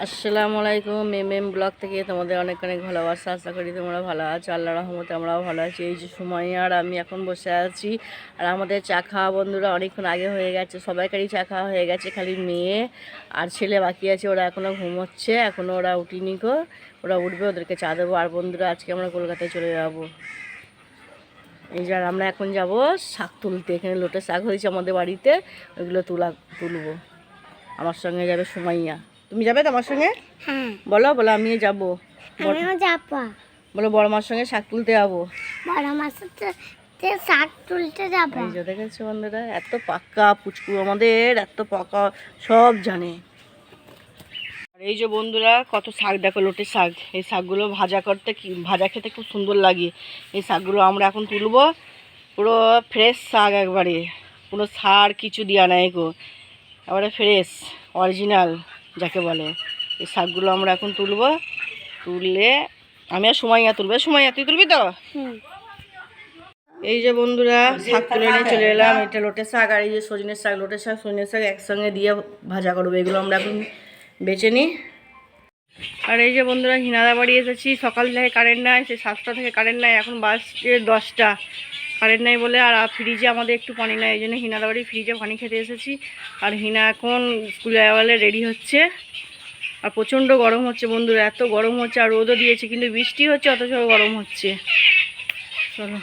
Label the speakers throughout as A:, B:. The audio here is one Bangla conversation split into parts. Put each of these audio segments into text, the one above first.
A: আসসালামু আলাইকুম এম এম ব্লগ থেকে তোমাদের অনেক অনেক ভালোবাসা। আশা করি তোমরা ভালো আছো আল্লাহ রহমতে আমরাও ভালো আছি। এই যে সময় আর আমি এখন বসে আছি। আর আমাদের চা খাওয়া বন্ধুরা অনেকক্ষণ আগে হয়ে গেছে, সবাইকারই চা খাওয়া হয়ে গেছে, খালি মেয়ে আর ছেলে বাকি আছে, ওরা এখনও ঘুমোচ্ছে এখনও ওরা উঠিনি গো। ওরা উঠবে, ওদেরকে চা দেবো। আর বন্ধুরা, আজকে আমরা কলকাতায় চলে যাব। এই যে আমরা এখন যাব শাক তুলতে। এখানে লোটে শাক হয়েছে আমাদের বাড়িতে, ওইগুলো তুলা, তুলবো। আমার সঙ্গে যাবে সুমাইয়া। তুমি যাবে তো আমার সঙ্গে?
B: হ্যাঁ।
A: বলো বলো আমিও যাব।
B: আমিও যাব।
A: বলো বড় মার সঙ্গে শাক তুলতে যাব।
B: বড় মাছের তে শাক তুলতে যাব।
A: এই যে দেখেছ বন্ধুরা এত পাক্কা পুচকু আমাদের এত পাকা সব জানে। আর এই যে বন্ধুরা কত শাক দেখো লোটে শাক। এই শাকগুলো ভাজা করতে কি ভাজা খেতে খুব সুন্দর লাগে। এই শাকগুলো আমরা এখন তুলবো পুরো ফ্রেশ শাক একবারে। কোনো সার কিছু দেওয়া নাই গো। এবারে ফ্রেশ অরিজিনাল যাকে বলে। এই শাকগুলো আমরা এখন তুলবো। তুললে আমি আর সময়য়া তুলবো। সময়য়া তুই তুলবি তো? এই যে বন্ধুরা শাক তুলে নিয়ে চলে এলাম। এটা লোটের শাক আর এই যে সজনের শাক লোটের শাক সজনের শাক একসঙ্গে দিয়ে ভাজা করব। এগুলো আমরা এখন বেছে নিই। আর এই যে বন্ধুরা হিনাদা বাড়ি এসেছি। সকাল থেকে কারেন্ট নাই সে সাতটা থেকে কারেন্ট নাই এখন বাজছে দশটা। কারেন্ট নাই বলে, আর ফ্রিজে আমাদের একটু পানি নাই, এই জন্য হিনাদা বাড়ি ফ্রিজে পানি খেতে এসেছি। আর হিনা এখন স্কুলে যাওয়ালে রেডি হচ্ছে। আর প্রচণ্ড গরম হচ্ছে বন্ধুরা, এত গরম হচ্ছে, আর রোদও দিয়েছে, কিন্তু বৃষ্টি হচ্ছে, অথচ গরম হচ্ছে। চলো।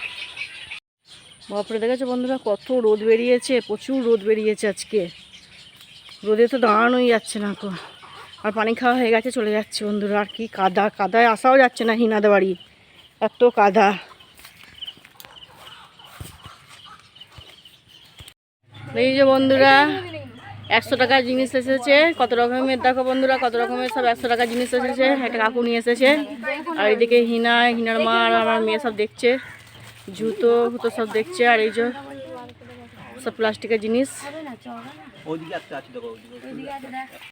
A: বাপরে, দেখেছ বন্ধুরা, কত রোদ বেরিয়েছে, প্রচুর রোদ বেরিয়েছে আজকে। রোদে তো দাঁড়ানোই যাচ্ছে না তো। আর পানি খাওয়া হয়ে গেছে, চলে যাচ্ছে বন্ধুরা, আর কি কাদা, কাদায় আসাও যাচ্ছে না হিনাদে বাড়ি। এত কাদা। এই যে বন্ধুরা, একশো টাকার জিনিস এসেছে। কত রকমের দেখো বন্ধুরা, কত রকমের সব একশো টাকার জিনিস এসেছে। একটা কাকু নিয়ে এসেছে। আর এদিকে হিনা, হিনার মা আর আমার মেয়ে সব দেখছে। জুতো ফুতো সব দেখছে। আর এই যে সব প্লাস্টিকের জিনিস।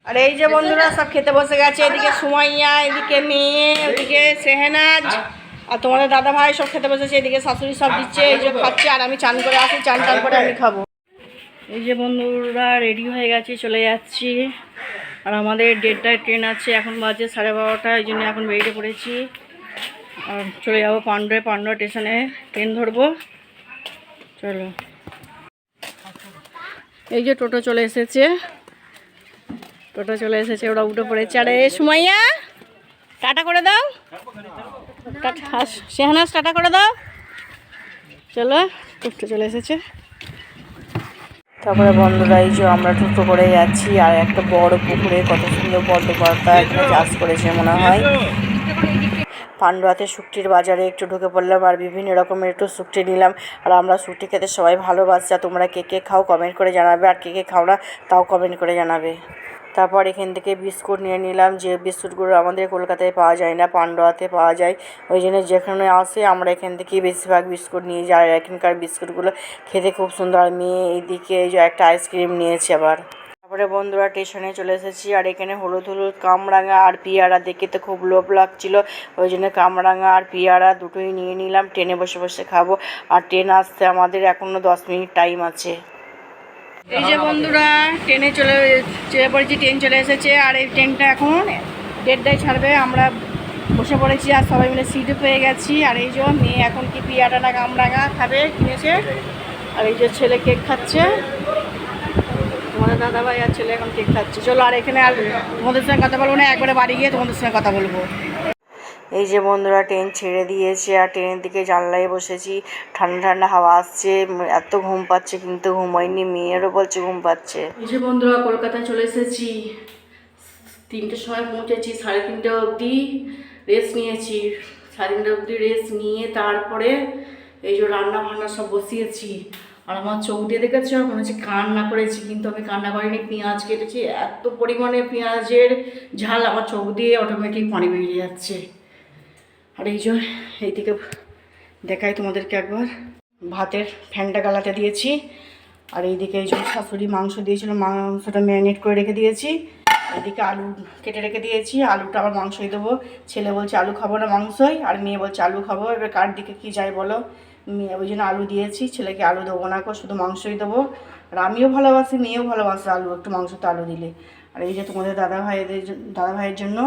A: আর এই যে বন্ধুরা, সব খেতে বসে গেছে। এদিকে সুমাইয়া, এদিকে মেয়ে ওদিকে সেহেনাজ। আর তোমাদের দাদা ভাই সব খেতে বসেছে। এদিকে শাশুড়ি সব দিচ্ছে, এই যে খাচ্ছে। আর আমি চান করে আসি, চান টান করে আমি খাব। এই যে বন্ধুরা রেডি হয়ে গেছি, চলে যাচ্ছি। আর আমাদের দেড়টায় ট্রেন আছে, এখন বাজে সাড়ে বারোটা, এই জন্য এখন বেরিয়ে পড়েছি। আর চলে যাব পান্ডুয়ে পান্ডুয়া স্টেশনে ট্রেন ধরবো। চলো। এই যে টোটো চলে এসেছে। টোটো চলে এসেছে, ওরা উঠে পড়েছে। আরে, সুমাইয়া, টাটা করে দাও। টাটা শেহনাজ টাটা করে দাও। চলো টোটো চলে এসেছে। তারপরে বন্ধুরা এই যে আমরা টোটো করে যাচ্ছি, আর একটা বড় পুকুরে কত সুন্দর পদ্ম পাতা এখানে চাষ করেছে মনে হয়। পান্ডুয়াতে শুক্তির বাজারে একটু ঢুকে পড়লাম আর বিভিন্ন রকমের একটু শুক্তি নিলাম। আর আমরা শুক্তি খেতে সবাই ভালোবাসা। তোমরা কে কে খাও কমেন্ট করে জানাবে। আর কে কে খাও না, তাও কমেন্ট করে জানাবে। তারপর এখান থেকে বিস্কুট নিয়ে নিলাম। যে বিস্কুটগুলো আমাদের কলকাতায় পাওয়া যায় না, পান্ডুয়াতে পাওয়া যায়, ওই জন্য যেখানে আসে আমরা এখান থেকে বেশিরভাগ বিস্কুট নিয়ে যাই। এখানকার বিস্কুটগুলো খেতে খুব সুন্দর। মেয়ে এইদিকে একটা আইসক্রিম নিয়েছে আবার। তারপরে বন্ধুরা স্টেশনে চলে এসেছি। আর এখানে হলুদ হলুদ কামরাঙা আর পিয়ারা দেখে তো খুব লোভ লাগছিল। ওই জন্য কামরাঙা আর পিয়ারা দুটোই নিয়ে নিলাম। ট্রেনে বসে বসে খাব। আর ট্রেন আসতে আমাদের এখনও দশ মিনিট টাইম আছে। এই যে বন্ধুরা, ট্রেনে চলে চেয়ে পড়েছি, ট্রেন চলে এসেছে, আর এই ট্রেনটা এখন দেড়টায় ছাড়বে। আমরা বসে পড়েছি আর সবাই মিলে সিটও পেয়ে গেছি। আর এই যে মেয়ে এখন কি পিয়াটা না কামরাঙা খাবে, কিনেছে। আর এই যে ছেলে কেক খাচ্ছে। তোমাদের দাদা ভাই আর ছেলে এখন কেক খাচ্ছে। চলো, আর এখানে আর তোমাদের সঙ্গে কথা বলব না, একবারে বাড়ি গিয়ে তোমাদের সঙ্গে কথা বলব। এই যে বন্ধুরা ট্রেন ছেড়ে দিয়েছে আর ট্রেনের দিকে জানলায় বসেছি। ঠান্ডা ঠান্ডা হাওয়া আসছে এত ঘুম পাচ্ছে কিন্তু ঘুম হয়নি মেয়েরও বলছে ঘুম পাচ্ছে। এই যে বন্ধুরা, কলকাতায় চলে এসেছি। তিনটের সময় পৌঁছেছি, সাড়ে তিনটে অবধি রেস্ট নিয়েছি। সাড়ে তিনটে অবধি রেস্ট নিয়ে তারপরে এই যে রান্না বান্না সব বসিয়েছি। আর আমার চোখ দিয়ে দেখেছি? আর মনে হচ্ছে কান্না করেছি, কিন্তু আমি কান্না করিনি। পেঁয়াজ কেটেছি, এত পরিমাণে পেঁয়াজের ঝাল আমার চোখ দিয়ে অটোমেটিক পানি বেরিয়ে যাচ্ছে। আর এই যে, এইদিকে দেখাই তোমাদেরকে একবার। ভাতের ফ্যানটা গালাতে দিয়েছি। আর এইদিকে এই যে শাশুড়ি মাংস দিয়েছিল, মাংসটা ম্যারিনেট করে রেখে দিয়েছি। এদিকে আলু কেটে রেখে দিয়েছি। আলুটা আবার মাংসই দেবো। ছেলে বলছে, আলু খাব না মাংসই? আর মেয়ে বলছে, আলু খাব। এবার কার দিকে কী যায় বলো? মেয়ে ওই জন্য আলু দিয়েছি। ছেলেকে আলু দেবো না কো, শুধু মাংসই দেবো। আর আমিও ভালোবাসি, মেয়েও ভালোবাসে আলু, একটু মাংসতে আলু দিলে। আর এই যে তোমাদের দাদা ভাইদের দাদা ভাইয়ের জন্য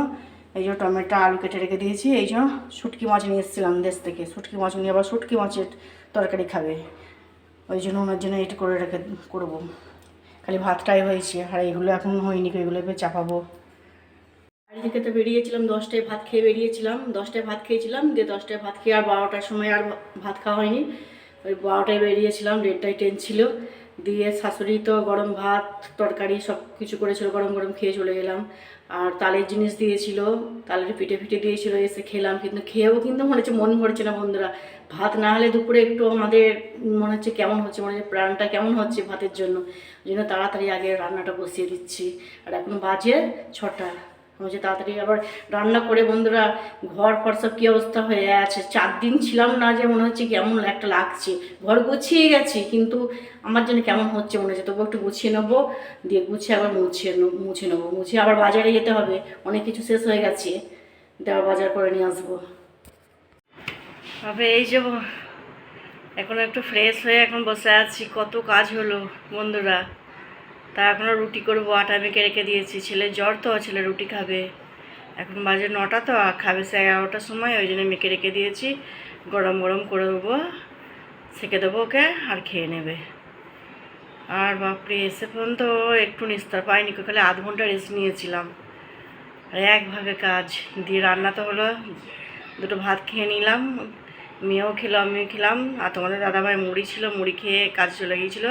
A: এই যে টমেটো, আলু কেটে রেখে দিয়েছি। এই যে শুটকি মাছ নিয়ে এসেছিলাম দেশ থেকে। শুটকি মাছ নিয়ে আবার শুটকি মাছের তরকারি খাবে। ওই জন্য ওনার জন্য এটা করে রেখে করব। খালি ভাতটাই হয়েছে, আর এইগুলো এখন হয়নি এগুলো এবার চাপাবো। বাড়ি থেকে তো বেরিয়েছিলাম, দশটায় ভাত খেয়ে বেরিয়েছিলাম। দশটায় ভাত খেয়েছিলাম, দিয়ে দশটায় ভাত খেয়ে আর বারোটার সময় আর ভাত খাওয়া হয়নি। ওই বারোটায় বেরিয়েছিলাম, দেড়টায় ট্রেন ছিল। দিয়ে শাশুড়ি তো গরম ভাত, তরকারি সব কিছু করেছিল, গরম গরম খেয়ে চলে গেলাম। আর তালের জিনিস দিয়েছিল, তালের পিঠে ফিটে দিয়েছিল, এসে খেলাম। কিন্তু খেয়েও কিন্তু মনে হচ্ছে মন ভরছে না বন্ধুরা। ভাত না হলে দুপুরে একটু আমাদের মনে হচ্ছে কেমন হচ্ছে, মনে হচ্ছে প্রাণটা কেমন হচ্ছে ভাতের জন্য। ওই জন্য তাড়াতাড়ি আগে রান্নাটা বসিয়ে দিচ্ছি। আর এখন বাজে ছটা। হচ্ছে তাড়াতাড়ি আবার রান্না করে বন্ধুরা, ঘর ফর সব কী অবস্থা হয়ে আছে? চার দিন ছিলাম না যে মনে হচ্ছে কেমন একটা লাগছে। ঘর গুছিয়ে গেছি, কিন্তু আমার জন্য কেমন হচ্ছে মনে হচ্ছে? তবু একটু গুছিয়ে নেব, দিয়ে গুছিয়ে আবার মুছিয়ে মুছে নেব। মুছে আবার বাজারে যেতে হবে, অনেক কিছু শেষ হয়ে গেছে। দেওয়া বাজার করে নিয়ে আসব। তবে এই যে এখন একটু ফ্রেশ হয়ে এখন বসে আছি, কত কাজ হলো বন্ধুরা। তা এখনও রুটি করব আটা মেখে রেখে দিয়েছি। ছেলে জ্বর তো, ছেলে রুটি খাবে। এখন বাজে নটা তো খাবে সে এগারোটার সময়, ওই জন্য মেখে রেখে দিয়েছি। গরম গরম করে দেবো, সেকে দেবো ওকে, আর খেয়ে নেবে। আর বাপরে, এসে পর্যন্ত একটু নিস্তার পাইনি খালি আধ ঘণ্টা রেস্ট নিয়েছিলাম। আর একভাবে কাজ, দিয়ে রান্না তো হলো, দুটো ভাত খেয়ে নিলাম। মেয়েও খেলো, আমিও খেলাম। আর তোমাদের দাদাভাই মুড়ি ছিল, মুড়ি খেয়ে কাজ চলে গিয়েছিল।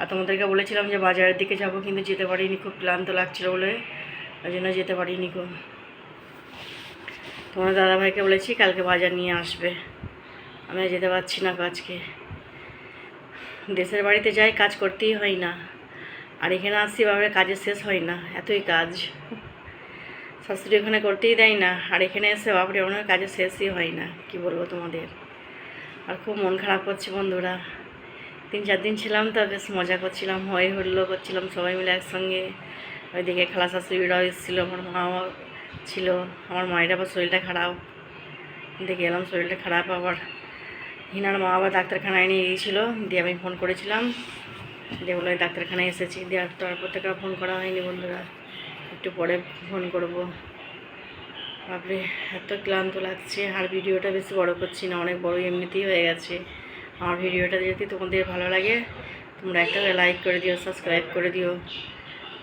A: আর তোমাদেরকে বলেছিলাম যে বাজারের দিকে যাব, কিন্তু যেতে পারিনি, খুব ক্লান্ত লাগছিল বলে। ওই জন্য যেতে পারিনি খুব তোমার দাদাভাইকে বলেছি কালকে বাজার নিয়ে আসবে। আমি যেতে পারছি না আজকে। দেশের বাড়িতে যাই, কাজ করতেই হয় না। আর এখানে আসছি বাবার কাজের শেষ হয় না, এতই কাজ। শাশুড়ি ওখানে করতেই দেয় না, আর এখানে এসে বাপরে ওনার কাজের শেষই হয় না, কি বলব তোমাদের। আর খুব মন খারাপ করছে বন্ধুরা। তিন চার দিন ছিলাম, তো বেশ মজা করছিলাম, হই হুল্লো করছিলাম সবাই মিলে একসঙ্গে। ওইদিকে খালা শাশুড়িরাও এসেছিল, আমার মাও ছিল, আমার মায়ের আবার শরীরটা খারাপ। দেখে এলাম শরীরটা খারাপ, আবার হিনার মা আবার ডাক্তারখানায় নিয়ে গিয়েছিল, দিয়ে আমি ফোন করেছিলাম। দিয়ে বলে ডাক্তারখানায় এসেছি। দিয়ে আর তারপর থেকে ফোন করা হয়নি বন্ধুরা, একটু পরে ফোন করব। বাপরে, এত ক্লান্ত লাগছে, আর ভিডিওটা বেশি বড় করছি না, অনেক বড় এমনিতেই হয়ে গেছে। আমার ভিডিওটা যদি তোমাদের ভালো লাগে, তোমরা একটা লাইক করে দিও সাবস্ক্রাইব করে দিও,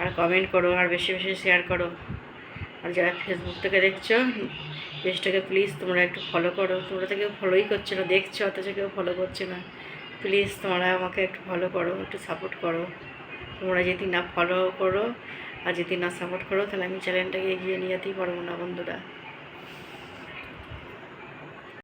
A: আর কমেন্ট করো, আর বেশি বেশি শেয়ার করো। আর যারা ফেসবুক থেকে দেখছ, পেজটাকে প্লিজ তোমরা একটু ফলো করো। তোমরা তো কেউ ফলোই করছ না, দেখছ, অথচ কেউ ফলো করছে না। প্লিজ তোমরা আমাকে একটু ফলো করো, একটু সাপোর্ট করো। তোমরা যদি না ফলো করো, আর যদি না সাপোর্ট করো, তাহলে আমি চ্যানেলটাকে এগিয়ে নিয়ে যেতেই পারব না, বন্ধুরা।